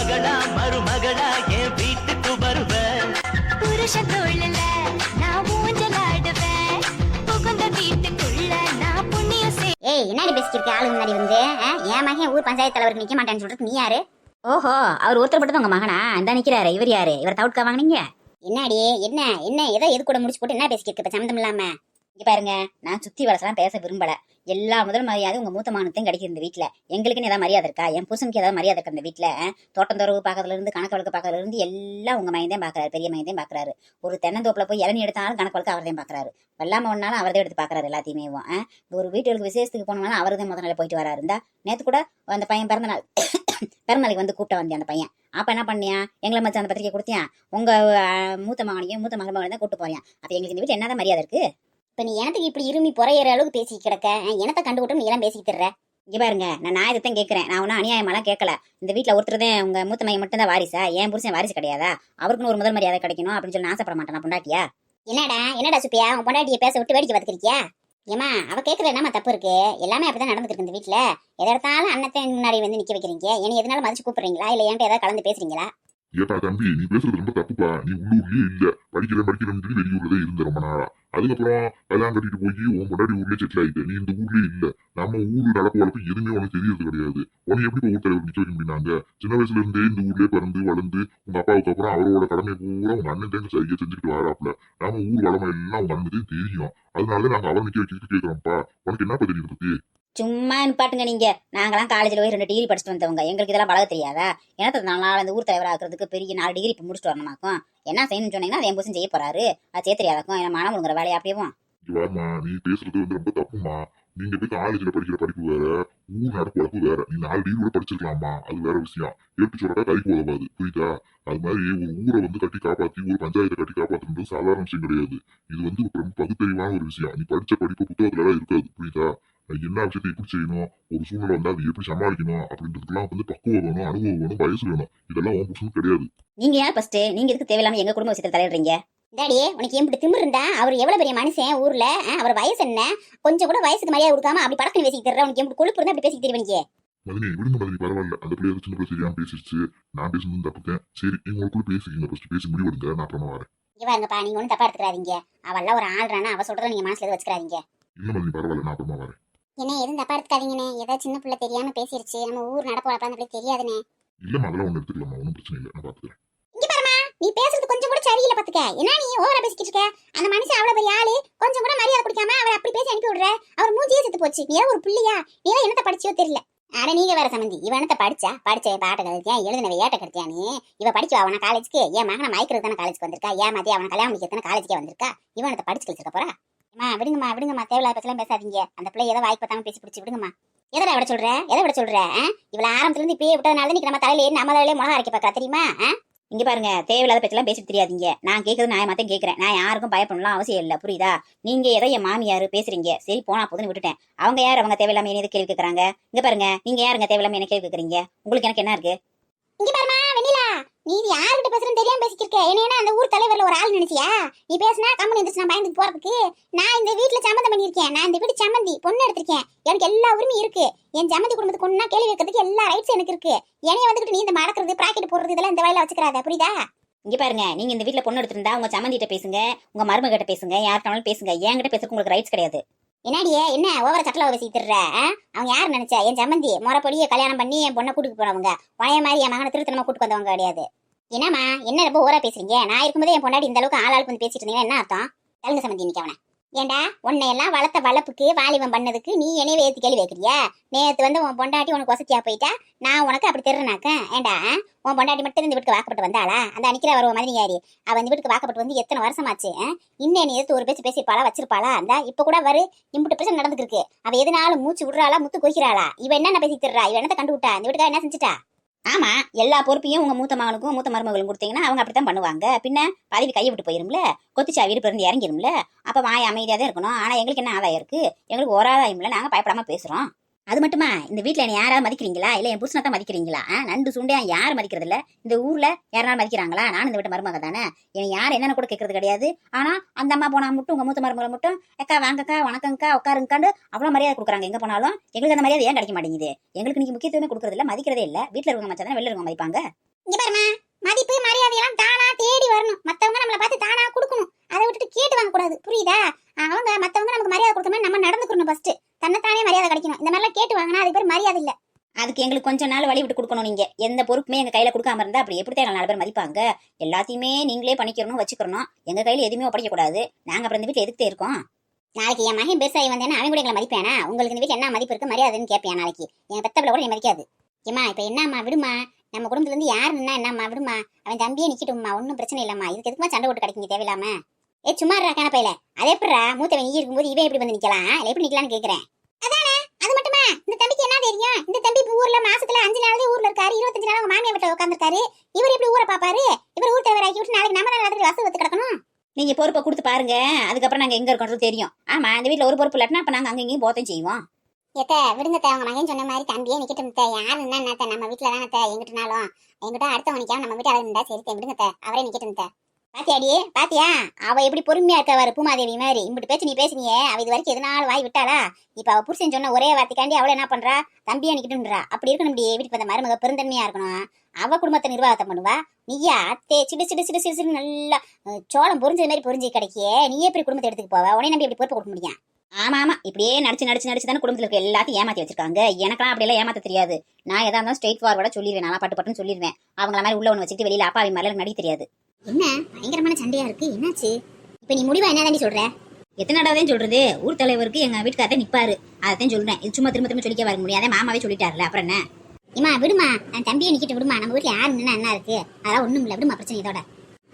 மகளா மருமகளா என் வீட்டுக்கு வருவ புருஷன் தோழல நான் ஊஞ்சலாடுவேன். புகுந்த வீட்டுக்குள்ள நான் புண்ணியம் செய் ஏய் என்னடி பேசிட்டு இருக்க? ஆளு முன்னாடி வந்து? என் மகன் ஊர் பஞ்சாயத்து தலைவருக்கு நிக்க மாட்டேன்னு சொல்றது நீ யாரு? ஓஹோ அவர் ஒருத்தர் மட்டும் உங்க மகனா? இந்த நிக்கிறாரு. இவர் யாரு? இவர் தவிர்க்க வாங்குனீங்க? என்னடி? என்ன? என்ன? ஏதோ எது கூட முடிச்சு போட்டு என்ன பேசிட்டு இருக்க? சம்மந்தம் இல்லாம. இங்க பாருங்க நான் சுத்தி வளசலாம் பேச விரும்பல. எல்லா முதல் மரியாதை உங்க மூத்த மானத்தையும் கிடைக்குது இந்த வீட்டுல எங்களுக்குன்னு ஏதாவது மரியாதை இருக்கா? என் புருஷனுக்கு ஏதாவது மரியாதை இருக்கா இந்த வீட்டுல தோட்டம் துறவு பார்க்கறதுல இருந்து கணக்கு வழக்கு பாக்கிறதுல இருந்து எல்லாம் உங்க மையந்தான் பாக்குறாரு பெரிய மையந்தான் பாக்குறாரு ஒரு தென்னந்தோப்புல போய் இளநீ எடுத்தாலும் கணக்கு வழக்கு அவர்தான் பாக்குறாரு வெள்ளாம ஒன்னாலும் அவர்தான் எடுத்து பாக்குறாரு எல்லாத்தையுமே ஒரு வீட்டுக்கு விசேஷத்துக்கு போனாலும் அவர்தான் நாள் போயிட்டு வராரு. இருந்தா நேத்து கூட அந்த பையன் பிறந்த நாள் பிறந்த நாளைக்கு வந்து கூப்பிட்ட வந்தேன் அந்த பையன்? அப்ப என்ன பண்ணியா? எங்களை மச்சான் அந்த பத்திரிக்கை கொடுத்தியா? உங்க மூத்த மகனையும் மூத்த மகளையும் தான் கூப்பிட்டு போறியா? அப்ப எங்களுக்கு இந்த வீட்டில் என்னதான் மரியாதை இருக்கு? இப்ப நீ எனக்கு இப்படி இருமி புறையிற அளவுக்கு பேசி கிடக்க? எனத்த கண்டு விட்டு நீ எல்லாம் பேசிக்கிட்டு இருற. இங்க பாருங்க நான் நான் இதைத்தான் கேட்கறேன் நான் ஒன்றும் அநியாயமெல்லாம் கேட்கல இந்த வீட்ல ஒருத்தர் தான் உங்க மூத்த மையம் மட்டும் தான் வாரிசா? என் புருஷன் வாரிசு கிடையாதா? அவருக்குன்னு ஒரு முதல் மரியாதை கிடைக்கணும் அப்படின்னு சொல்லி ஆசைப்பட மாட்டேன். நான் பொண்டாட்டியா? என்னடா என்னடா சுப்பியா? உன் பொண்டாட்டிய பேச விட்டு வேடிக்கை பார்த்துக்கிறியா? ஏமா அவ கேக்குற என்னமா தப்பு இருக்கு? எல்லாமே அப்படிதான் நடந்துட்டு இருக்கு இந்த வீட்டுல எதை எடுத்தாலும் அன்னத்தை முன்னாடி வந்து நிக்க வைக்கிறீங்க. என்ன எதனால மதிச்சு கூப்பிடுறீங்களா? இல்ல என்கிட்ட ஏதாவது கலந்து பேசுறீங்களா? ஏப்பா தம்பி நீ பேசுறது ரொம்ப தப்புப்பா. நீ உள்ளூர்லயே இல்ல. படிக்கிறேன் படிக்கிறேன்னு சொல்லி வெளியூர்ல தான் இருந்த ரொம்ப நாளா. அதுக்கப்புறம் கல்யாணம் கட்டிட்டு போய் உன் முன்னாடி ஊர்லயே செட்டில் ஆயிட்ட. நீ இந்த ஊர்லயே இல்ல. நம்ம ஊர் நடப்பு வளர்ப்பு எதுவுமே உனக்கு தெரியறது கிடையாது. உனக்கு எப்படி ஊர் தலைவர் நிக்க வைக்க சின்ன வயசுல இருந்தே இந்த ஊர்லயே பிறந்து வளர்ந்து உங்க அப்பாவுக்கு அப்புறம் அவரோட கடமை பூரா உங்க அண்ணன் தேங்க சரியா செஞ்சுட்டு வராப்ல நாம ஊர் வளமை எல்லாம் உங்க அண்ணனுக்கு தெரியும். அதனால நாங்க அவரை நிக்க வைக்கிறதுக்கு உனக்கு என்னப்பா தெரியும் பத்தி? சும்மா நிப்பாட்டுங்க நீங்க. நாங்களாம் காலேஜ்ல போய் ரெண்டு டிகிரி படிச்சுட்டு வந்தவங்க. எங்களுக்கு இதெல்லாம் பழக தெரியாதா? ஏன்னா நான் இந்த ஊர் தலைவர் ஆக்குறதுக்கு பெரிய நாலு டிகிரி இப்போ முடிச்சுட்டு வரணுமாக்கும்? என்ன செய்யணும்னு சொன்னீங்கன்னா அதை என் செய்ய போறாரு. அது செய்ய தெரியாதாக்கும்? என்ன மனம் முழுங்குற வேலையை அப்படியேவும் இங்க நீ பேசுறது வந்து ரொம்ப தப்புமா நீங்க போய் காலேஜ்ல படிக்கிற படிப்பு வேற ஊர் நடப்பு வழக்கு வேற. நீ நாலு டிகிரி கூட படிச்சிருக்கலாமா அது வேற விஷயம். எடுத்து சொல்றா கைக்கு உதவாது புரியுதா? அது மாதிரி ஒரு ஊரை வந்து கட்டி காப்பாத்தி ஒரு பஞ்சாயத்தை கட்டி காப்பாத்துறது சாதாரண விஷயம் கிடையாது. இது வந்து ரொம்ப பகுத்தறிவான ஒரு விஷயம். நீ படிச்ச படிப்பு புத்தகத்துல இருக்காது. புரியுதா? அது என்ன விஷயத்தை எப்படி செய்யணும்? ஒரு சூழ்நிலை வந்து அதை எப்படி சமாளிக்கணும்? அப்படின்றதுக்கெல்லாம் வந்து பக்குவம் வேணும் அனுபவம் வேணும் வயசு வேணும். இதெல்லாம் உன் புருஷனுக்கு கிடையாது. நீங்க யார் ஃபர்ஸ்ட் நீங்க எதுக்கு தேவையில்லாம எங்க குடும்ப விஷயத்துல தலையிடுறீங்க? டாடி உனக்கு எப்படி திமிரு இருந்தா அவர் எவ்வளவு பெரிய மனுஷன் ஊர்ல? அவர் வயசு என்ன? கொஞ்சம் கூட வயசுக்கு மரியாதை கொடுக்காம அப்படி படத்துல பேசிட்டு தர்ற உனக்கு எப்படி கொழுப்பு இருந்தா அப்படி பேசிட்டு தெரியும் மதினி விடுங்க மதினி பரவாயில்ல. அந்த பிள்ளை சின்ன பிள்ளை சரியா பேசிடுச்சு. நான் பேசணும் தப்புக்கேன் சரி உங்களுக்குள்ள பேசிக்கங்க ஃபர்ஸ்ட் பேசி முடிவெடுங்க நான் அப்புறமா வரேன். இவங்கப்பா நீங்க ஒன்றும் தப்பா எடுத்துக்காதீங்க. அவெல்லாம் ஒரு ஆள்றானா அவ சொல்றத நீங்க மனசுல எதுவும் வச்சுக்காதீங்க. இல்ல மதினி பரவாயில்ல. நான் அப்புறமா வரேன். என்ன எதுவும் தப்பா எடுத்துக்காதீங்கண்ணே. ஏதோ சின்ன பிள்ளை தெரியாம பேசிருச்சு. நம்ம ஊர் நடப்பு வளர்ப்பான்னு அப்படி தெரியாதுண்ணே. இல்லம்மா அதெல்லாம் ஒண்ணு எடுத்துக்கலாமா? ஒன்றும் பிரச்சனை இல்லை. நான் பாத்துக்கிறேன். இங்க பாருமா நீ பேசுறது கொஞ்சம் கூட சரியில்லை பாத்துக்க. என்ன நீ ஓவரா பேசிக்கிட்டு இருக்க? அந்த மனுஷன் அவ்வளவு பெரிய ஆளு. கொஞ்சம் கூட மரியாதை கொடுக்காம அவர் அப்படி பேசி அனுப்பி விடுற. அவர் மூஞ்சியே செத்து போச்சு. நீ ஒரு புள்ளியா? நீ என்னத்த படிச்சியோ தெரியல. அட நீங்க வேற சம்பந்தி. இவ என்னத்த படிச்சா? படிச்ச இப்ப ஆட்ட கருத்தியா எழுதினவ ஏட்ட நீ இவ படிக்க அவன காலேஜ்க்கு என் மகனை மயக்கிறது தானே காலேஜ்க்கு வந்திருக்கா? ஏன் மாத்தி அவனை கல்யாணம் முடிக்கிறது தானே காலேஜ்க்கே வந்திருக்கா? இவன் என்னத்த படிச்சு கழிச்சிருக்க போறா? அம்மா விடுங்கம்மா விடுங்கம்மா தேவையில்லாத பச்சலாம் பேசாதீங்க. அந்த பிள்ளை எதை வாய்ப்பு பார்த்தாம பேசி பிடிச்சி விடுங்கம்மா. எதை விட சொல்ற? எதை விட சொல்ற? ஆ? ஆரம்பத்துல இருந்து இப்பயே விட்டதுனால இன்னைக்கு நம்ம தலையில ஏறி நம்ம தலையில மிளகா அரைக்க பார்க்கறா தெரியுமா? இங்க பாருங்க தேவையில்லாத பத்திலாம் பேசிட்டு தெரியாதீங்க நான் கேட்கறது நான் மாத்தம் கேட்கறேன். நான் யாருக்கும் பயப்படலாம் அவசியம் இல்ல புரியுதா? நீங்க ஏதோ என் மாமியார் பேசுறீங்க. சரி போனா போதுன்னு விட்டுட்டேன். அவங்க யார்? அவங்க தேவையில்லாம என்ன கேள்வி கேட்கறாங்க இங்க பாருங்க நீங்க யாருங்க? தேவையில்லாம என்ன கேள்வி கேட்கறீங்க உங்களுக்கு எனக்கு என்ன இருக்கு? இங்க பாருமா வெண்ணிலா. நீ இது யார்கிட்ட பேசுறேன்னு தெரியாம பேசிட்டு இருக்க? என்ன அந்த ஊர் தலைவர்ல ஒரு ஆள் நினைச்சியா? நீ பேசினா கம்மன் இருந்துச்சு நான் பயந்துக்கு போறதுக்கு. நான் இந்த வீட்டுல சம்மந்தம் பண்ணியிருக்கேன். நான் இந்த வீட்டு சம்மந்தி பொண்ணு எடுத்திருக்கேன். எனக்கு எல்லா உரிமையும் இருக்கு. என் சம்மந்தி குடும்பத்துக்கு ஒன்னா கேள்வி வைக்கிறதுக்கு எல்லா ரைட்ஸ் எனக்கு இருக்கு. என்னைய வந்துட்டு நீ இந்த மடக்கிறது பிராக்கெட் போடுறது இதெல்லாம் இந்த வயல வச்சுக்கிறாத புரியுதா? இங்க பாருங்க நீங்க இந்த வீட்டுல பொண்ணு எடுத்திருந்தா உங்க சம்மந்திட்ட பேசுங்க உங்க மருமகிட்ட பேசுங்க யார்கிட்ட பேசுங்க. என்கிட்ட பேசுறதுக்கு உங்களுக்கு ரைட்ஸ் கிடையாது. என்னடியே என்ன ஓவர சட்டல சீத்துற அவங்க யார் நினைச்சா? என் சம்மந்தி முறைப்படியே கல்யாணம் பண்ணி என் பொண்ணை கூட்டிட்டு போனவங்க. பழைய மாதிரி என் மகனை திருத்தனமா கூட்டு வந்தவங்க கிடையாது. என்னம்மா என்ன ரொம்ப ஓரா பேசுறீங்க? நான் இருக்கும்போதே என் பொண்டாடி இந்த அளவுக்கு ஆள் ஆளுக்கு வந்து பேசிட்டு இருந்தீங்கன்னா என்ன அர்த்தம்? தெலுங்கு சம்பந்தி இன்னைக்கு அவனை. ஏண்டா உன்னை எல்லாம் வளர்த்த வளர்ப்புக்கு வாலிபம் பண்ணதுக்கு நீ என்னைய ஏத்தி கேள்வி வைக்கிறியா நேத்து வந்து உன் பொண்டாட்டி உனக்கு வசதியா போயிட்டா நான் உனக்கு அப்படி தெருனாக்க ஏண்டா உன் பொண்டாட்டி மட்டும் இந்த வீட்டுக்கு வாக்கப்பட்டு வந்தாளா? அந்த அன்னைக்கிற வருவ மாதிரி யாரு? அவ இந்த வீட்டுக்கு வாக்கப்பட்டு வந்து எத்தனை வருஷமாச்சு ஆச்சு இன்னும் நீ எதிர்த்து ஒரு பேச்சு பேசியிருப்பாளா வச்சிருப்பாளா? அந்த இப்ப கூட வரு இம்புட்டு பிரச்சனை நடந்துருக்கு அவ எதனாலும் மூச்சு விடுறாளா முத்து கொய்கிறாளா இவ என்ன பேசி திடுறா இவன் என்ன கண்டு விட்டா இந்த வீட்டுக்காக என்ன செஞ்சுட்டா? ஆமா எல்லா பொறுப்பையும் உங்க மூத்த மகனுக்கும் மூத்த மருமகளும் கொடுத்தீங்கன்னா அவங்க அப்படித்தான் பண்ணுவாங்க. பின்ன பதவி கையை விட்டு போயிரும்ல? கொத்துச்சா வீடு பிறந்து இறங்கிரும்ல? அப்ப வாய் அமைதியாக தான் இருக்கணும். ஆனா எங்களுக்கு என்ன ஆதாயம் இருக்கு? எங்களுக்கு ஒரு ஆதாயம் இல்ல. நாங்க பயப்படாம பேசுறோம். அது மட்டுமா? இந்த வீட்டில் என்ன யாராவது மதிக்கிறீங்களா? இல்லை என் புருஷனை தான் மதிக்கிறீங்களா? நண்டு சுண்டையா யாரும் மதிக்கிறது இல்லை இந்த ஊர்ல யாராவது மதிக்கிறாங்களா? நான் இந்த வீட்டு மருமக தானே. என்னை யார் என்னன்னு கூட கேட்கறது கிடையாது. ஆனா அந்த அம்மா போனா மட்டும் உங்க மூத்த மருமகளை மட்டும் அக்கா வாங்கக்கா வணக்கம்க்கா உட்காருங்கக்காண்டு அவ்வளோ மரியாதை கொடுக்குறாங்க. எங்க போனாலும் எங்களுக்கு அந்த மரியாதை ஏன் கிடைக்க மாட்டேங்குது? எங்களுக்கு நீங்க முக்கியத்துவமே கொடுக்குறது இல்லை மதிக்கிறதே இல்லை. வீட்டில் இருக்கவங்க மச்சாதான் வெளில இருக்கவங்க மதிப்பாங்க? இங்கே பாருமா மதிப்பு மரியாதையெல்லாம் தானா தேடி வரணும் மத்தவங்க நம்மள பார்த்து தானா கொடுக்கணும் அதை விட்டுட்டு கேட்டு வாங்க கூடாது புரியுதா அவங்க மத்தவங்க நமக்கு மரியாதை கொடுத்த மாதிரி நம்ம நடந்துக்கணும் ஃபர்ஸ்ட் தன்னைத்தானே மரியாதை கிடைக்கணும் இந்த மாதிரிலாம் கேட்டு வாங்கினா அதுக்கு பேர் மரியாதை இல்ல அதுக்கு எங்களுக்கு கொஞ்ச நாள் வழி விட்டு கொடுக்கணும் நீங்க. எந்த பொறுப்புமே எங்க கையில கொடுக்காம இருந்தா அப்படி எப்படி எங்களை நாலு பேர் மதிப்பாங்க. எல்லாத்தையுமே நீங்களே பண்ணிக்கிறணும் வச்சுக்கிறணும். எங்க கையில எதுவுமே ஒப்படைக்க கூடாது நாங்க அப்புறம் இந்த வீட்டுல எதுக்கு இருக்கோம் நாளைக்கு என் மகன் பெருசாகி வந்தேன்னா அவன் கூட எங்களை மதிப்பேனா? உங்களுக்கு இந்த வீட்டுல என்ன மதிப்பு இருக்கு? மரியாதைன்னு கேட்பேன் நாளைக்கு. என் பெத்தப்பிள்ள கூட நீ மதிக்காது. ஏமா இப்ப என்னம்மா விடுமா நம்ம குடும்பத்துல இருந்து யாரு நின்னா என்னம்மா விடுமா அவன் தம்பியே நிக்கட்டும்மா ஒன்றும் பிரச்சனை இல்லம்மா. இதுக்கு எதுக்குமா சண்டை போட்டு கிடைக்குங்க தேவையில்லாம? ஏ சும்மா இருக்கா கணப்பையில அதே எப்படா மூத்தவன் நீ இருக்கும்போது இவன் எப்படி வந்து நிக்கலாம்? இல்ல எப்படி நிக்கலாம்னு கேக்குறேன். அது மட்டுமா? இந்த தம்பிக்கு என்ன தெரியும்? இந்த தம்பி இப்ப ஊர்ல மாசத்துல அஞ்சு நாள் ஊர்ல இருக்காரு இருபத்தஞ்சு நாள் அவங்க மாமியா வீட்டுல உட்காந்துருக்காரு இவர் எப்படி ஊரை பாப்பாரு? இவர் ஊர் தலைவர் ஆக்கி விட்டு நாளைக்கு நம்ம ராத்திரி வசதி வந்து கிடக்கணும். நீங்க பொறுப்பை கொடுத்து பாருங்க. அதுக்கப்புறம் நாங்க எங்க இருக்கோம் தெரியும். ஆமா இந்த வீட்டுல ஒரு பொறுப்பு இல்லாட்டினா அப்ப நாங்க அங்க இங்கேயும் போத்தையும் செய்வோம். ஏத்த விடுங்க அவங்க மகன் சொன்ன மாதிரி தம்பியே நிக்கட்டும் தே. யாரு என்ன நம்ம வீட்டுல தானே எங்கிட்டனாலும் எங்கிட்ட அடுத்த மணிக்காம நம்ம வீட்டு இருந்தா சரி தே விடுங்க அவரே நிக்கட்டும் தே. பாத்தியாடி? பாத்தியா? அவ எப்படி பொறுமையா இருக்க வர பூமாதேவி மாதிரி. இப்படி பேச்சு நீ பேசுனியே. அவ இது வரைக்கும் எதனால வாய் விட்டாளா? இப்ப அவ புருஷன் சொன்ன ஒரே வார்த்தைக்காண்டி அவள என்ன பண்றா? தம்பியா நிக்கட்டும்ன்றா அப்படி இருக்கணும் இப்படி. வீட்டுக்கு வந்த மருமக பெருந்தன்மையா இருக்கணும். அவ குடும்பத்தை நிர்வாகத்தை பண்ணுவா. நீயா அத்தே சிடு சிடு சிடு சிடு சிடு நல்லா சோளம் பொரிஞ்சது மாதிரி புரிஞ்சு கிடைக்கியே. நீ எப்படி குடும்பத்தை எடுத்துக்கு போவ? உடனே நம்பி எப்படி பொறுப்பு கொடுக்க முடியும் ஆமா ஆமா. இப்படியே நடிச்சு நடிச்சு நடிச்சு தானே குடும்பத்துல இருக்க எல்லாத்தையும் ஏமாத்தி வச்சிருக்காங்க. எனக்கெல்லாம் அப்படி எல்லாம் ஏமாத்த தெரியாது. நான் எதா இருந்தாலும் ஸ்ட்ரெயிட் ஃபார்வர்டா சொல்லிடுவேன் நான் பட்டு பட்டுன்னு சொல்லிடுவேன் அவங்கள மாதிரி உள்ள ஒன்று வச்சுட்டு வெளியில அப்பாவி மாதிரி எனக்கு நடிக்க தெரியாது. என்ன? பயங்கரமான சண்டையா இருக்கு. என்னாச்சு? இப்ப நீ முடிவா என்ன தாண்டி சொல்ற? எத்தனை தடவையும் சொல்றது? ஊர் தலைவருக்கு எங்க வீட்டுக்காரதான் நிப்பாரு. அதைத்தான் சொல்றேன். இது சும்மா திரும்ப திரும்ப சொல்லிக்க வர முடியாத. மாமாவே சொல்லிட்டாருல அப்புறம் என்ன? இம்மா விடுமா அந்த தம்பியை நிக்கிட்டு விடுமா நம்ம வீட்டுல யாரு நின்னா என்ன இருக்கு? அதெல்லாம் ஒண்ணும் இல்ல. விடுமா பிரச்சனை இதோட.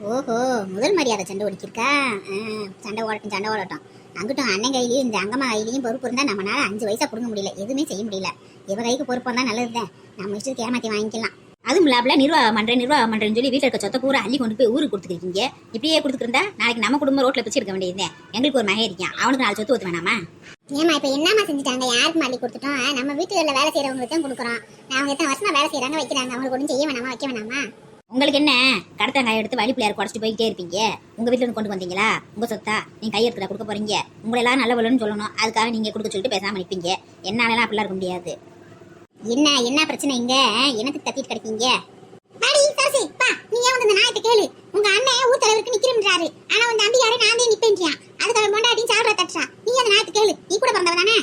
ஓஹோ முதல் மரியாதை சண்டை ஓடிக்கிருக்கா ஆ, சண்டை ஓடட்டும் சண்டை ஓடட்டும். அங்கிட்டும் அண்ணன் கையிலயும் இந்த அங்கம்மா கையிலயும் பொறுப்பு இருந்தா நம்மளால அஞ்சு வயசா கொடுக்க முடியல. எதுவுமே செய்ய முடியல. இவ கைக்கு பொறுப்பு வந்தா நல்லதுதான் நம்ம இஷ்டத்துக்கு ஏமாத்தி வாங்கிக்கலாம். அதுவும் இல்லாமல நிர்வாகம் பண்றேன் நிர்வாகம் பண்றேன்னு சொல்லி வீட்டுல இருக்க சொத்த பூரா அள்ளி கொண்டு போய் ஊருக்கு கொடுத்துருக்கீங்க இப்படியே கொடுத்துருந்தா நாளைக்கு நம்ம குடும்பம் ரோட்ல பிடிச்சி இருக்க வேண்டியது எங்களுக்கு ஒரு மகன் இருக்கான். அவனுக்கு நாலு சொத்து ஊத்து வேணாமா? ஏமா இப்ப என்னமா செஞ்சுட்டாங்க? யாருக்கு மாட்டி கொடுத்துட்டோம்? நம்ம வீட்டுல வேலை செய்யறவங்களுக்கு தான் கொடுக்குறோம். அவங்க எத்தனை வருஷமா வேலை செய்யறாங்க வைக்கிறாங்க. அவங்களுக்கு ஒன்றும் செய்ய வேணாமா வைக்க வேணாமா? உங்களுக்கு என்ன? கடத்தங்காய் எடுத்து வழி பிள்ளையார் குறைச்சிட்டு போயிட்டே இருப்பீங்க. உங்க வீட்டுல இருந்து கொண்டு வந்தீங்களா? உங்க சொத்தா? நீங்க கையெழுத்துல கொடுக்க போறீங்க. உங்களை எல்லாம் நல்ல சொல்லணும். அதுக்காக நீங்க கொடுக்க சொல்லிட்டு பேசாம நிப்பீங்க. என்னாலலாம் அப்படிலாம் இருக்க முடியாது. என்ன என்ன பிரச்சனை இங்க? எனக்கு தத்திட்டு கிடைக்கீங்க? பாடி சரசி பா நீ ஏன் வந்து இந்த நாயத்தை கேளு? உங்க அண்ணன் ஊர் தலைவருக்கு நிக்கிறேன்றாரு ஆனா உன் தம்பி யாரு நான் தான் நிப்பேன்றியான் அதுக்கு அவன் பொண்டாட்டின்னு சாப்பிட தட்டுறா. நீ அந்த நாயத்தை கேளு? நீ கூட பிறந்தவ தானே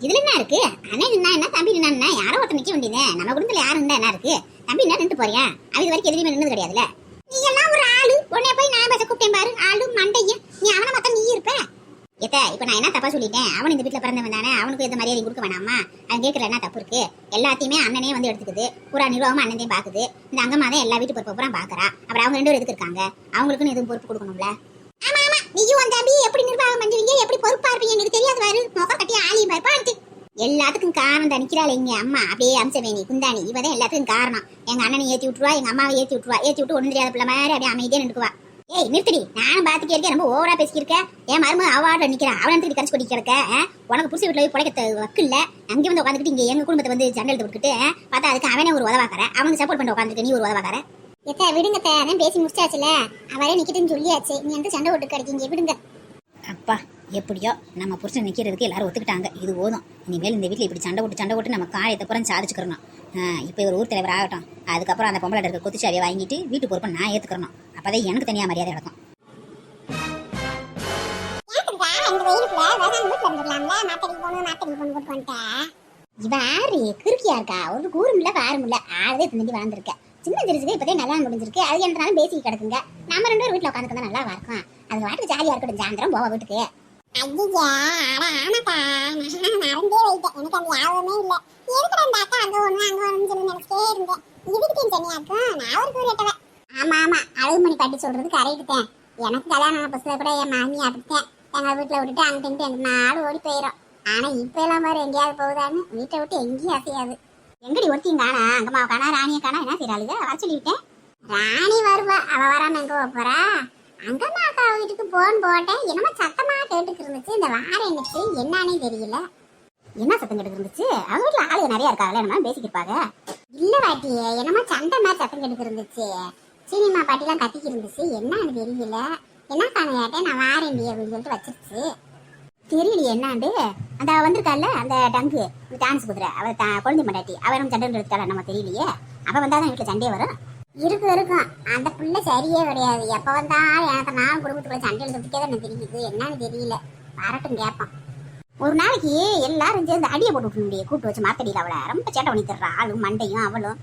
இதுல என்ன இருக்கு? அண்ணன் நின்னா என்ன தம்பி நின்னா யாரோ ஒருத்தர் நிக்க வேண்டியது. நம்ம குடும்பத்துல யாரும் இருந்தா என்ன இருக்கு? தம்பி என்ன நின்று போறியா? அது வரைக்கும் எதுவுமே நின்னது கிடையாதுல நீ எல்லாம் ஒரு ஆளு. உன்னை போய் நான் பேச கூப்பிட்டேன் பாரு. ஆளு மண்டையும். நீ அவனை மொத்தம் நீ இருப்பேன் எத்த இப்ப நான் என்ன தப்பா சொல்லிட்டேன்? அவன் இந்த வீட்டுல பிறந்தவன் தானே அவனுக்கு எந்த மரியாதை கொடுக்க வேணாமா? அவன் கேட்கல என்ன தப்பு இருக்கு? எல்லாத்தையுமே அண்ணனே வந்து எடுத்துக்குது. பூரா நிர்வாகமா அண்ணனையும் பாக்குது. இந்த அங்கம்மா தான் எல்லா வீட்டு பொறுப்பு பூரா பாக்குறா. அப்புறம் அவங்க ரெண்டு பேரும் எதுக்கு இருக்காங்க? அவங்களுக்குன்னு எதுவும் பொறுப்பு கொடுக்கணும்ல? ஆமா ஆமா. நீயும் உன் தம்பி எப்படி நிர்வாகம் பண்ணுவீங்க எப்படி பொறுப்பா இருப்பீங்க? எனக்கு தெரியாது பாரு. முகம் கட்டி ஆலியும் பாரு. எல்லாத்துக்கும் காரணம் தான் நிக்கிறாள் எங்க அம்மா. அப்படியே அம்சவேணி குந்தாணி. இவதான் எல்லாத்துக்கும் காரணம். எங்க அண்ணனை ஏத்தி விட்டுருவா எங்க அம்மாவை ஏத்தி விட்டுருவா. ஏத்தி விட்டு ஒண்ணு தெரியாத பிள்ளை மாதிரி அப்படியே அமைதியா நின்றுக்குவா. ஏய் நிறுத்தடி. நானும் பாத்துட்டே இருக்கேன். ரொம்ப ஓவரா பேசியிருக்க என் மருமக அவார்டு நிக்கிறான் அவன் திருப்பி கரைச்சு கொடி கிடக்க? உனக்கு புடிச்ச வீட்டுல போய் பிழைக்க வக்கு இல்ல. அங்கே வந்து உட்காந்துக்கிட்டு இங்க எங்க குடும்பத்தை வந்து ஜன்னல் விட்டுக்கிட்டு ஆ? பார்த்தா அதுக்கு அவனே ஒரு உதவாக்கற அவனுக்கு சப்போர்ட் பண்ணி உட்காந்துருக்க நீ ஒரு உதவாக்கற எத்த விடுங்க அதான் பேசி முடிச்சாச்சுல. அவரே நிக்கிட்டுன்னு சொல்லியாச்சு. நீ எந்த சண்டை விட்டு கிடைக்கீங்க விடுங்க. அப்பா எப்படியோ நம்ம புருஷன் நிக்கிறதுக்கு எல்லாரும் ஒத்துக்கிட்டாங்க. இது போதும். இனிமேல் இந்த வீட்டில் இப்படி சண்டை போட்டு சண்டை போட்டு நம்ம காரியத்தை புறம் சாதிச்சுக்கிறணும். இப்போ ஒரு ஊர் தலைவர் ஆகட்டும். அதுக்கப்புறம் அந்த பொம்பளை இருக்க கொத்துச்சாவியை வாங்கிட்டு வீட்டு பொறுப்பை நான் ஏற்றுக்கிறணும் அப்போதான் எனக்கு தனியாக மரியாதை நடக்கும். இவாரு கிறுக்கியா இருக்கா? ஒரு கூறும் இல்ல வாரும் இல்ல. ஆளவே திண்டி வளர்ந்துருக்க. சின்ன தெரிஞ்சுக்க இப்பதே நல்லா முடிஞ்சிருக்கு. அது என்றாலும் பேசி கிடக்குங்க. நம்ம ரெண்டு பேரும் வீட்டுல உட்காந்துக்கு நல்லா இருக்கும் அது வாட்டுக்கு ஜாலியா இருக்கட்டும். சாயந்தரம் போவ வீட்டுக்கு. ஐயா அட ஆமாக்கா. நான் மறந்தே வைட்டேன் எனக்கு அந்த ஞாபகமே இல்ல. எதுக்குடா அந்த அக்கா அங்க ஒண்ணு அங்க ஒண்ணு சொல்லி நினைச்சிட்டே இருந்தேன். இதுக்கு தனியாக்கும் நான் ஒரு கூறு எட்டவன் ஆமா ஆமா. அழகுமணி பாட்டி சொல்றது கரையிட்டேன் தான். எனக்கு கல்யாணம் ஆன புதுசுல கூட என் மாமி அப்படித்தேன். எங்க வீட்டுல விட்டுட்டு அங்கிட்டு எங்க நாடு ஓடி போயிடும் ஆனா இப்ப எல்லாம் பாரு எங்கேயாவது போகுதான்னு வீட்டை விட்டு எங்கேயும் அசையாது. எங்கடி ஒருத்தையும் காணா அங்கம்மாவை காணா ராணியை காணா என்ன செய்யறாளுங்க வர சொல்லிவிட்டேன். ராணி வருவா. அவ வராம எங்க போக போறா? அங்கம்மா அக்கா வீட்டுக்கு போன் போட்டேன். என்னமோ சத்தமா கேட்டுக்கு இருந்துச்சு. இந்த வாரம் என்னச்சு? என்னன்னே தெரியல. என்ன சத்தம் கேட்டுக்கு இருந்துச்சு? அவங்க வீட்டுல ஆளுங்க நிறைய இருக்காங்களே என்னமா பேசிக்கிருப்பாங்க இல்ல வாட்டி என்னமோ சண்டை மாதிரி சத்தம் கேட்டுக்கு இருந்துச்சு. சீனிமா பாட்டிலாம் கத்திக்கி இருந்துச்சு. என்னன்னு தெரியல. என்ன காணையாட்டே நான் வாரேன் அப்படின்னு சொல்லிட்டு வச்சிருச்சு. தெரியலையே என்னாண்டு? அந்த வந்திருக்கால அந்த டங்கு. டான்ஸ் குதிரை அவ த- குழந்தை மண்டாட்டி அவரும் நம்ம சண்டை எடுத்தால நம்ம தெரியலையே. அப்போ வந்தால் தான் வீட்டில் சண்டே வரும். இருக்கும் இருக்கும். அந்த புள்ள சரியே கிடையாது. எப்போ வந்தாலும் எனக்கு நான் குடும்பத்துக்குள்ள சண்டை சுத்திக்கே தான் தெரியுது. என்னன்னு தெரியல. வரட்டும் கேட்பான் ஒரு நாளைக்கு எல்லாரும் சேர்ந்து அடியை போட்டு விட்டு கூப்பிட்டு கூட்டு வச்சு மாத்தடியில் அவளை. ரொம்ப சேட்டை பண்ணி தர்றா. ஆளும் மண்டையும் அவளும்.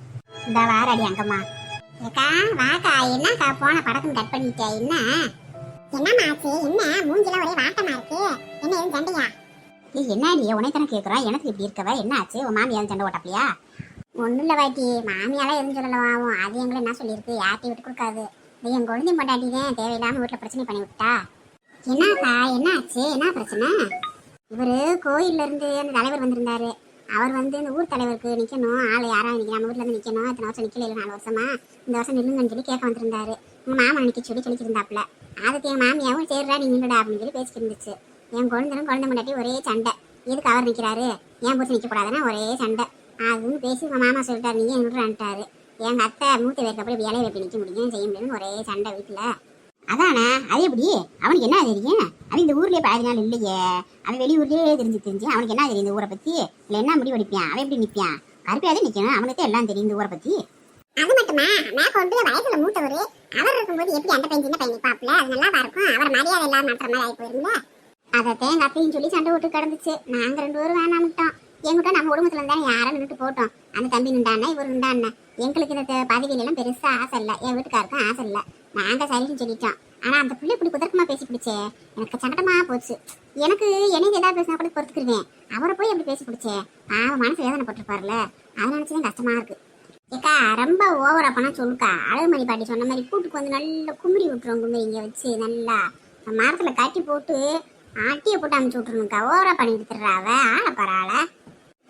இந்த வார அடி அங்கம்மா. ஏக்கா வாக்கா என்னக்கா போன படக்கம் கட் பண்ணிட்ட என்ன? என்னம்மா ஆச்சு என்ன? மூஞ்சில ஒரே வாட்டமா இருக்கு. என்ன எதுவும் சண்டையா? ஏய் என்னடி? உனே தானே கேக்குறா. எனக்கு இப்படி இருக்கவ? என்ன ஆச்சு உன் மாமி எதுவும் சண்டை ஓட்டப்பலையா ஒன்றும் இல்லை வாட்டி மாமியாலாம் எதுவும் சொல்லலவாவும் அது எங்களை என்ன சொல்லியிருக்கு? யார்ட்டையும் விட்டு கொடுக்காது. இது என் குழந்தை பொண்டாட்டி தான். தேவையில்லாம வீட்டில் பிரச்சனை பண்ணி விட்டா. என்னக்கா என்ன ஆச்சு என்ன பிரச்சனை? இவர் கோயில்ல இருந்து அந்த தலைவர் வந்திருந்தாரு. அவர் வந்து இந்த ஊர் தலைவருக்கு நிற்கணும் ஆள் யாராவது நிற்கணும் நம்ம வீட்ல வந்து நிற்கணும் இத்தனை வருஷம் நிற்கல இல்லை நாலு வருஷமா? இந்த வருஷம் நில்லுங்கன்னு சொல்லி கேட்க வந்திருந்தாரு. உங்கள் மாமா நிற்க சொல்லி சொல்லிக்கிருந்தாப்புல அதுக்கு என் மாமியாவும் சரிடா நீ நின்றுடா அப்படின்னு சொல்லி பேசிட்டு இருந்துச்சு. என் குழந்தையும் குழந்தை முன்னாடி ஒரே சண்டை. எதுக்கு அவர் நிற்கிறாரு என் புருஷன் நிற்கக்கூடாதுன்னா ஒரே சண்டை. அதுன்னு பேசி உங்கள் மாமா சொல்லிட்டாரு நீங்க நின்றுட்டாரு எங்கள் அத்தை மூத்த பேருக்கு அப்புறம் வேலையை எப்படி நிற்க முடியும் செய்ய முடியும்னு ஒரே சண்டை வீட்டில். அதானே? அது எப்படி? அவனுக்கு என்ன தெரியும்? அவன் இந்த ஊர்லயே பாதி நாள் இல்லையே. அவன் வெளியூர்லயே தெரிஞ்சு தெரிஞ்சு அவனுக்கு என்ன தெரியும் இந்த ஊரை பத்தி? இல்ல என்ன முடிவு எடுப்பான் அவன் எப்படி நிப்பான்? கருப்பியாதே நிக்கணும். அவனுக்கு எல்லாம் தெரியும் இந்த ஊரை பத்தி. அது மட்டுமா? நான் கொண்டு வயசுல மூத்தவர். அவர் இருக்கும்போது எப்படி அந்த பையன் சின்ன பையன் நிப்பாப்ல அது நல்லா இருக்கும் அவர் மரியாதை இல்லாம நடத்துற மாதிரி ஆகி போயிருந்தா அதை தேங்க அத்தையும் சொல்லி சண்டை விட்டு கிடந்துச்சு. நாங்க ரெண்டு பேரும் வேணாம்ட்டோம் எங்கிட்ட நம்ம குடும்பத்துல இருந்தானே யாரும் நின்றுட்டு போட்டோம் அந்த தம்பி நின்றானே இவர் நின்றானே எங்களுக்கு இந்த த- பதவியில எல்லாம் பெருசா ஆசை இல்லை. என் வீட்டுக்காருக்கும் ஆசை இல்லை. நாங்க சரின்னு சொல்லிட்டோம். ஆனா அந்த பிள்ளை இப்படி குதர்க்கமா பேசி பிடிச்சே எனக்கு சங்கடமா போச்சு. எனக்கு என்னைக்கு ஏதாவது பேசினா கூட பொறுத்துக்கிருவேன். அவரை போய் அப்படி பேசி பிடிச்சே. பாவ மனசு வேதனைப்பட்டிருப்பார்ல அதை நினைச்சுதான் கஷ்டமா இருக்கு. ஏக்கா ரொம்ப ஓவரா பண்ணா சொல்லுக்கா. அழகுமணி பாட்டி சொன்ன மாதிரி கூட்டுக்கு வந்து நல்லா குமிரி விட்டுரும் கும்பிடி இங்க வச்சு நல்லா. மரத்துல கட்டி போட்டு ஆட்டியை போட்டு அமுச்சு விட்டுருணுக்கா ஓவரா பண்ணி எடுத்துடுறாவ ஆளை பரவாயில்ல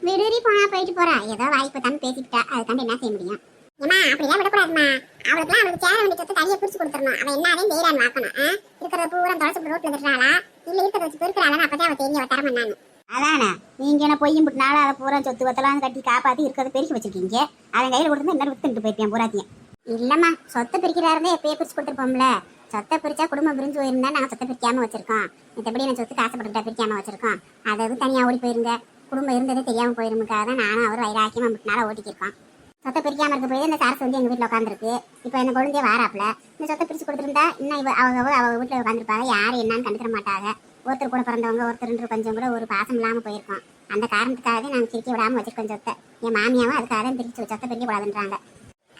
விடுதி போனா போயிட்டு போறா. ஏதோ வாய்ப்பு தான் பேசிக்கிட்டா. அதுக்காண்டி என்ன செய்ய முடியும்? ஏமா அப்படிலாம் விடக்கூடாதுமா. அவளுக்குலாம் அவளுக்கு சேர வேண்டிய சொத்து தனியா பிரிச்சு கொடுத்துடணும். அவன் என்ன செய்யறான்னு பார்க்கணும்? இருக்கிறத பூரா தொலைச்சு ரோட்ல விட்டுறாளா? இல்ல இருக்கிறத வச்சு பெருக்கிறாளா? அப்பதான் அவன் தெரிஞ்ச தரம நான் அதானே? நீங்க என்ன பொய்யும் புட்டினால அதை பூரா சொத்து வத்தலாம் கட்டி காப்பாத்தி இருக்கிறத பெருக்கி வச்சிருக்கீங்க. அவன் கையில கொடுத்து என்ன வித்துட்டு போயிருப்பேன் பூராத்தியம். இல்லம்மா சொத்தை பிரிக்கிறாருந்தே எப்பயே பிரிச்சு கொடுத்துருப்போம்ல. சொத்தை பிரிச்சா குடும்பம் பிரிஞ்சு போயிருந்தா நாங்க சொத்தை பிரிக்காம வச்சிருக்கோம். மத்தபடி நான் சொத்து காசுப்பட்டுட்டா பிரிக்காம வச்சிருக்கோம். அது அது தனியா ஓடி போயிருங்க குடும்பம் இருந்ததே தெரியாம போயிருமுக்காக தான் நானும் அவர் வைராக்கியமா முட்டினால ஓட்டிக்கிருக்கோம். சொத்தை பிரிக்காம இருக்க போய் இந்த சரசு வந்து எங்க வீட்டுல உட்காந்துருக்கு இப்போ எனக்கு குழந்தைய வாராப்புல. இந்த சொத்தை பிரிச்சு கொடுத்துருந்தா இன்னும் இவ அவங்க அவங்க வீட்டுல உட்காந்துருப்பாங்க யாரும் என்னன்னு கண்டுக்கிற மாட்டாங்க. ஒருத்தர் கூட பிறந்தவங்க ஒருத்தர் ரெண்டு கொஞ்சம் கூட ஒரு பாசம் இல்லாம போயிருக்கோம். அந்த காரணத்துக்காகவே நாங்க பிரிக்க விடாம வச்சிருக்கோம் சொத்தை. என் மாமியாவும் அதுக்காக தான் பிரிச்சு சொத்தை பிரிக்க கூடாதுன்றாங்க.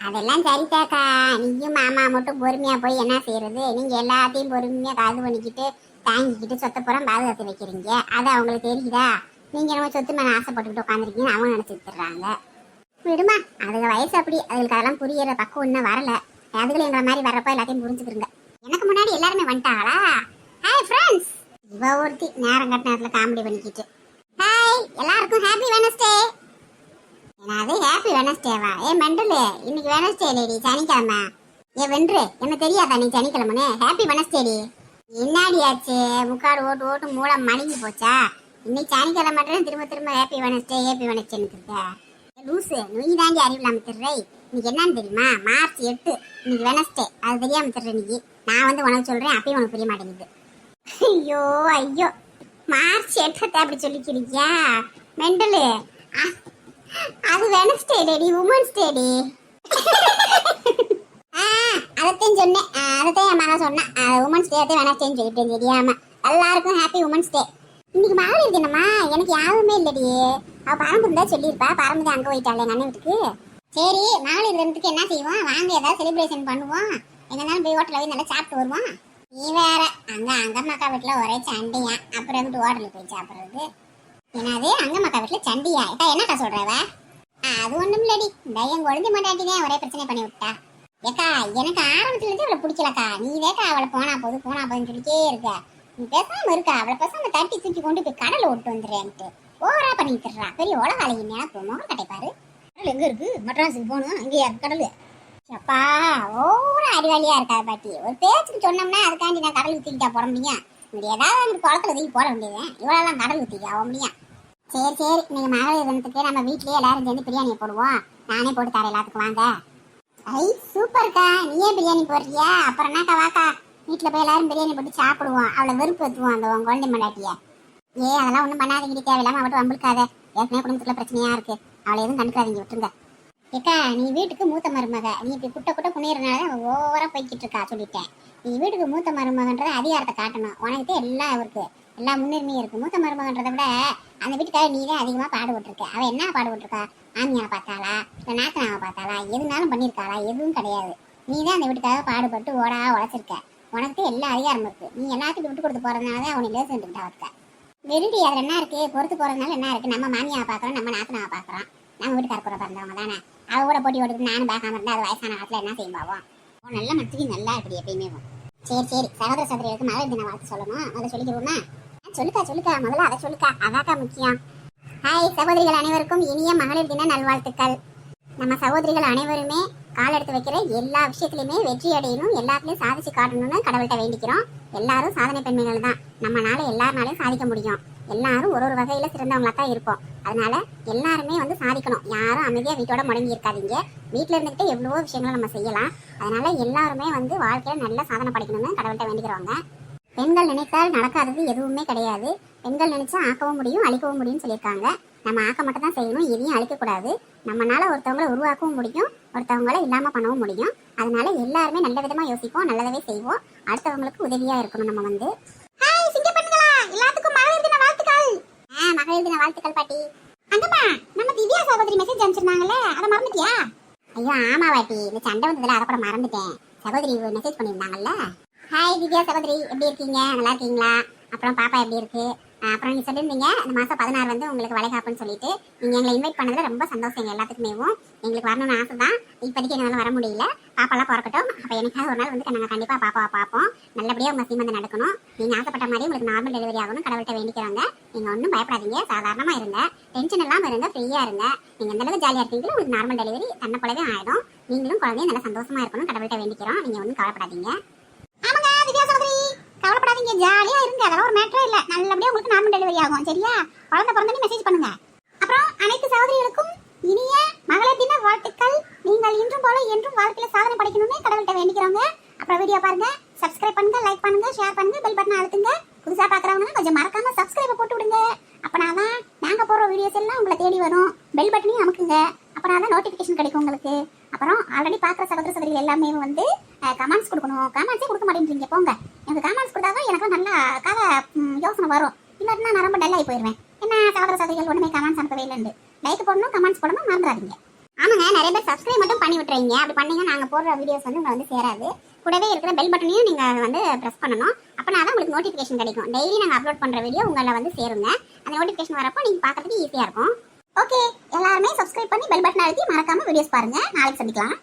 அதெல்லாம் சரிதாக்கா நீயும் மாமா மட்டும் பொறுமையா போய் என்ன செய்யறது? நீங்க எல்லாத்தையும் பொறுமையா காது பண்ணிக்கிட்டு தாங்கிக்கிட்டு சொத்தை புறம் பாதுகாத்து வைக்கிறீங்க. அது அவங்களுக்கு தெரியுதா? நீங்க நம்ம சொத்து மேல ஆசைப்பட்டுக்கிட்டு உட்காந்துருக்கீங்கன்னு அவங்க நினைச்சிட்டுறாங்க விடுமா அதுங்க வயசு அப்படி. அதுகளுக்கு அதெல்லாம் புரியற பக்கம் இன்னும் வரல. அதுகளும் எங்களை மாதிரி வரப்போ எல்லாத்தையும் புரிஞ்சுக்கிறங்க எனக்கு முன்னாடி எல்லாருமே வந்துட்டாங்களா? ஹாய் ஃப்ரெண்ட்ஸ் இவ ஒருத்தி நேரம் கட்ட நேரத்துல காமெடி பண்ணிக்கிட்டு. ஹாய் எல்லாருக்கும் ஹாப்பி வெனஸ்டே என்னது ஹாப்பி வெனஸ்டேவா ஏ மெண்டலு இன்னைக்கு வெனஸ்டே லேடி சனிக்கிழமை. ஏ வென்று என்ன தெரியாதா நீ சனிக்கிழமைன்னு? ஹாப்பி வெனஸ்டேடி என்னாடி ஆச்சு? முக்காடு ஓட்டு ஓட்டு மூலம் மணிஞ்சு போச்சா? இன்னைக்கு சனிக்கிழமை மட்டும் திரும்ப திரும்ப ஹாப்பி வெனஸ்டே ஹாப்பி வெனஸ்டேன்னு இருக்க லூசு நீ தாண்டி அறிவில்லாம திர்றை இன்னைக்கு என்னன்னு தெரியுமா? மார்ச் எட்டு. இன்னைக்கு வெனஸ்டே அது தெரியாம திருற இன்னைக்கு. நான் வந்து உனக்கு சொல்றேன் அப்பயும் உனக்கு புரிய மாட்டேங்குது. ஐயோ ஐயோ. மார்ச் எட்டத்தை அப்படி சொல்லிக்கிறியா மெண்டலு. அது வெனஸ்டே டேடி உமன்ஸ் டேடி அதத்தையும் சொன்னேன். ஆ, அதத்தையும் என் மகன் சொன்னேன். உமன்ஸ் டே அதையும் வெனஸ்டேன்னு சொல்லிட்டேன் தெரியாம. எல்லாருக்கும் ஹாப்பி உமன்ஸ் டே இன்னைக்கு மகளிர் தினமா எனக்கு யாருமே இல்லடி. அவ பரம்பு இருந்தா சொல்லியிருப்பா. பரம்பு தான் அங்க போயிட்டாள் எங்க அண்ணன் வீட்டுக்கு. சரி மகளிர் தினத்துக்கு என்ன செய்வோம்? வாங்க ஏதாவது செலிப்ரேஷன் பண்ணுவோம். எங்க போய் ஹோட்டலில் போய் நல்லா சாப்பிட்டு வருவோம். நீ வேற. அங்க அங்கம்மாக்கா வீட்டுல ஒரே சண்டையா. அப்புறம் வந்துட்டு ஹோட்டலுக்கு போய் சாப்பிடுறது? என்னது? அங்கம்மாக்கா வீட்டுல சண்டையா? ஏக்கா என்னக்கா சொல்றவ அது ஒண்ணும் இல்லடி. இந்த என் குழந்தை மாட்டாட்டினே ஒரே பிரச்சனை பண்ணி விட்டா. ஏக்கா எனக்கு ஆரம்பத்துல இருந்து அவளை பிடிக்கலக்கா. நீ வேக்கா அவளை போனா போது போனா போதுன்னு சொல்லிட்டே இருக்க. பேசாம இருக்கா அவளை பேசாம தட்டி தூக்கி கொண்டு போய் கடலை விட்டு வந்துடுறேன்ட்டு. ஓவரா பண்ணிட்டு பெரிய உலக அழகி நினைப்பு முகம் கட்டைப்பாரு கடல் எங்க இருக்கு? மட்ராஸுக்கு போகணும்? அங்கேயா? கடல். அப்பா ஓவரா அறிவாளியா இருக்கா பாட்டி. ஒரு பேச்சுக்கு சொன்னோம்னா அதுக்காண்டி நான் கடல் ஊத்திக்கிட்டா போட முடியும் இப்படி ஏதாவது அந்த குளத்துல தூக்கி போட வேண்டியது இவ்வளவு கடல் ஊத்திக்க ஆக முடியும் சரி சரி. நீங்க மகளிர் தினத்துக்கு நம்ம வீட்லயே எல்லாரும் சேர்ந்து பிரியாணியை போடுவோம். நானே போட்டு தரேன் எல்லாத்துக்கும் வாங்க. ஐ சூப்பர்க்கா. நீயே பிரியாணி போடுறியா? அப்புறம் என்னக்கா வாக்கா? வீட்டில் போய் எல்லாரும் பிரியாணி போட்டு சாப்பிடுவோம். அவளை வெறுப்பு ஏற்றுவோம் அந்த உன் குழந்தை மண்டாட்டிய. ஏ அதெல்லாம் ஒன்றும் பண்ணாதீங்க தேவையில்லாமல் அவட்ட வம்பிழுக்காத. ஏற்கனவே குடும்பத்தில் பிரச்சனையாக இருக்குது அவளை எதுவும் கண்டுக்காதீங்க விட்டுருங்க. ஏக்கா நீ வீட்டுக்கு மூத்த மருமக. நீ இப்படி குட்ட குட்ட புண்ணியறனால ஓவராக போய்கிட்டு இருக்கா சொல்லிட்டேன். நீ வீட்டுக்கு மூத்த மருமகன்றத அதிகாரத்தை காட்டணும். உனக்கு எல்லாம் இருக்கு. எல்லா முன்னுரிமையும் இருக்கு. மூத்த மருமகன்றதை விட அந்த வீட்டுக்காக நீ தான் அதிகமாக பாடுபட்டுருக்க. அவள் என்ன பாடுபட்டுருக்கா? மாமியாரை பார்த்தாளா? இல்லை நாத்தனாவை பார்த்தாளா? எதுனாலும் பண்ணியிருக்காளா? எதுவும் கிடையாது. நீ தான் அந்த வீட்டுக்காக பாடுபட்டு ஓடா உழைச்சிருக்க. உனக்கு எல்லா அதிகாரமும் இருக்கு. நீ எல்லாத்துக்கும் விட்டு கொடுத்து போறதுனால தான் அவனை லேசுக்கிட்டு இருக்க வெறுடி அதுல என்ன இருக்கு? பொறுத்து போறதுனால என்ன இருக்கு? நம்ம மாமியாவை பாக்குறோம் நம்ம நாத்தனாவை பார்க்கறோம். நம்ம வீட்டுக்கார கூட பிறந்தவங்க தானே. அவ கூட போட்டி ஓடிட்டு நானும் பார்க்காம இருந்தா அது வயசான காலத்துல என்ன செய்யும் பாவோம்? உன் நல்ல மனசுக்கு நல்லா இப்படி எப்பயுமே சரி சரி. சகோதர சகோதரிகளுக்கு மழை தின வாழ்த்து சொல்லணும். அதை சொல்லிக்கிறோமா சொல்லுக்கா சொல்லுக்கா. முதல்ல அதை சொல்லுக்கா. அதாக்கா முக்கியம். ஹாய் சகோதரிகள் அனைவருக்கும் இனிய மகளிர் தின நல்வாழ்த்துக்கள். நம்ம சகோதரிகள் அனைவருமே கால் எடுத்து வைக்கிற எல்லா விஷயத்துலையுமே வெற்றி அடையணும் எல்லாத்துலையும் சாதிச்சு காட்டணும்னு கடவுள்கிட்ட வேண்டிக்கிறோம். எல்லாரும் சாதனை பெண்மைகள் தான். நம்மளால எல்லாருனாலையும் சாதிக்க முடியும். எல்லாரும் ஒரு ஒரு வகையில சிறந்தவங்களா தான் இருப்போம். அதனால எல்லாருமே வந்து சாதிக்கணும். யாரும் அமைதியா வீட்டோட முடங்கி இருக்காதீங்க. வீட்டுல இருந்துகிட்டு எவ்வளவோ விஷயங்களை நம்ம செய்யலாம். அதனால எல்லாருமே வந்து வாழ்க்கையில நல்ல சாதனை படைக்கணும்னு கடவுள்கிட்ட வேண்டிக்கிறவங்க பெண்கள் நினைத்தால் நடக்காதது எதுவுமே கிடையாது. பெண்கள் நினைச்சா ஆக்கவும் முடியும் அழிக்கவும் முடியும்னு சொல்லியிருக்காங்க. நம்ம ஆக்க மட்டும் தான் செய்யணும் எதையும் அழிக்கக்கூடாது. நம்மளால ஒருத்தவங்களை உருவாக்கவும் முடியும். ஒருத்தவங்கள இல்லாமல் பண்ணவும் முடியும். அதனால எல்லாருமே நல்ல விதமாக யோசிப்போம் நல்லதவே செய்வோம். அடுத்தவங்களுக்கு உதவியாக இருக்கணும் நம்ம வந்து. ஹாய் எல்லாத்துக்கும் மகளிர் தின வாழ்த்துக்கள்! ஆ மகளிர் தின வாழ்த்துக்கள் பாட்டி. அங்கம்மா நம்ம திவ்யா சகோதரி மெசேஜ் அனுப்பிச்சிருந்தாங்களே அதை மறந்துட்டியா? ஐயோ ஆமா பாட்டி. இந்த சண்டை வந்ததுல அதை கூட மறந்துட்டேன். சகோதரி மெசேஜ் பண்ணியிருந்தாங்கல்ல? ஹாய் திவ்யா சகோதரி. எப்படி இருக்கீங்க? நல்லா இருக்கீங்களா? அப்புறம் பாப்பா எப்படி இருக்கு? அப்புறம் நீங்கள் சொல்லியிருந்தீங்க இந்த மாதம் பதினாறு வந்து உங்களுக்கு வளைகாப்புன்னு சொல்லிட்டு. நீங்கள் எங்களை இன்வைட் பண்ணதில் ரொம்ப சந்தோஷம் எங்கள் எல்லாத்துக்குமேவும். எங்களுக்கு வரணும்னு ஆசை தான் இப்போதைக்கு என்னால் வர முடியல. பாப்பாலாம் பிறக்கட்டும். அப்போ எனக்காக ஒரு நாள் வந்து நாங்கள் கண்டிப்பாக பாப்பாவை பார்ப்போம். நல்லபடியாக உங்கள் சீமந்தம் நடக்கணும். நீங்கள் ஆசைப்பட்ட மாதிரி உங்களுக்கு நார்மல் டெலிவரி ஆகணும் கடவுள்கிட்ட வேண்டிக்கிறாங்க நீங்கள் ஒன்றும் பயப்படாதீங்க. சாதாரணமாக இருங்க. டென்ஷன் இல்லாமல் இருங்க. ஃப்ரீயாக இருங்க. நீங்கள் எந்த ஜாலியாக இருக்கீங்களோ உங்களுக்கு நார்மல் டெலிவரி தன்னை போலவே ஆகிடும் நீங்களும் குழந்தையும் நல்லா சந்தோஷமா இருக்கணும் கடவுள்கிட்ட வேண்டிக்கிறோம். நீங்கள் ஒன்றும் கவலைப்படாதீங்க. கவலைப்படாதீங்க ஜாலியா இருங்க. அதெல்லாம் ஒரு மேட்டரே இல்ல. நல்லபடியா உங்களுக்கு நார்மல் டெலிவரி ஆகும். சரியா? குழந்தை பிறந்தோடனே மெசேஜ் பண்ணுங்க. அப்புறம் அனைத்து சகோதரிகளுக்கும் இனிய மகளிர் தின வாழ்த்துக்கள். நீங்கள் இன்றும் போல என்றும் வாழ்க்கையில சாதனை படைக்கணும்னு கடவுள்கிட்ட வேண்டிக்கிறோங்க அப்புறம் வீடியோ பாருங்க. சப்ஸ்கிரைப் பண்ணுங்க லைக் பண்ணுங்க ஷேர் பண்ணுங்க பெல் பட்டன் அழுத்துங்க. புதுசா பாக்குறவங்க கொஞ்சம் மறக்காம சப்ஸ்கிரைப் போட்டு விடுங்க. அப்பனாதான் நாங்க போடுற வீடியோஸ் எல்லாம் உங்களை தேடி வரும். பெல் பட்டனையும் அமுக்குங்க. அப்பனாதான் நோட்டிபிகேஷன் கிடைக்கும் உங்களுக்கு. அப்புறம் ஆல்ரெடி பாக்குற சகோதர சகோதரி எல்லாமே வந்து கமெண்ட்ஸ் கொடுக்கணும். கமெண்ட்ஸே கொடுக்க மாட்டேன்றீங்க போங்க. எனக்கு கமெண்ட்ஸ் கொடுத்தாதான் எனக்கு நல்லா கதை யோசனை வரும். இல்லாட்டினா நான் ரொம்ப டல்லாகி போயிடுவேன். என்ன சகோதர சகோதரிகள் ஒன்றுமே கமெண்ட்ஸ் அனுப்பவே இல்லைன்னு லைக் போடணும் கமெண்ட்ஸ் போடணும் மறந்துடாதீங்க. ஆமாங்க நிறைய பேர் சப்ஸ்கிரைப் மட்டும் பண்ணி விட்டுறீங்க. அப்படி பண்ணீங்க நாங்க போடுற வீடியோஸ் வந்து உங்களை வந்து சேராது. கூடவே இருக்கிற பெல் பட்டனையும் நீங்க வந்து ப்ரெஸ் பண்ணணும். அப்பனா தான் உங்களுக்கு நோட்டிஃபிகேஷன் கிடைக்கும். டெய்லி நாங்கள் அப்லோட் பண்ற வீடியோ உங்களை வந்து சேருங்க. அந்த நோட்டிஃபிகேஷன் வரப்போ நீங்க பார்க்கறதுக்கு ஈஸியாக இருக்கும். ஓகே எல்லாருமே சப்ஸ்கிரைப் பண்ணி பெல் பட்டன் அழுத்தி மறக்காம வீடியோஸ் பாருங்க. நாளைக்கு சந்திக்கலாம்.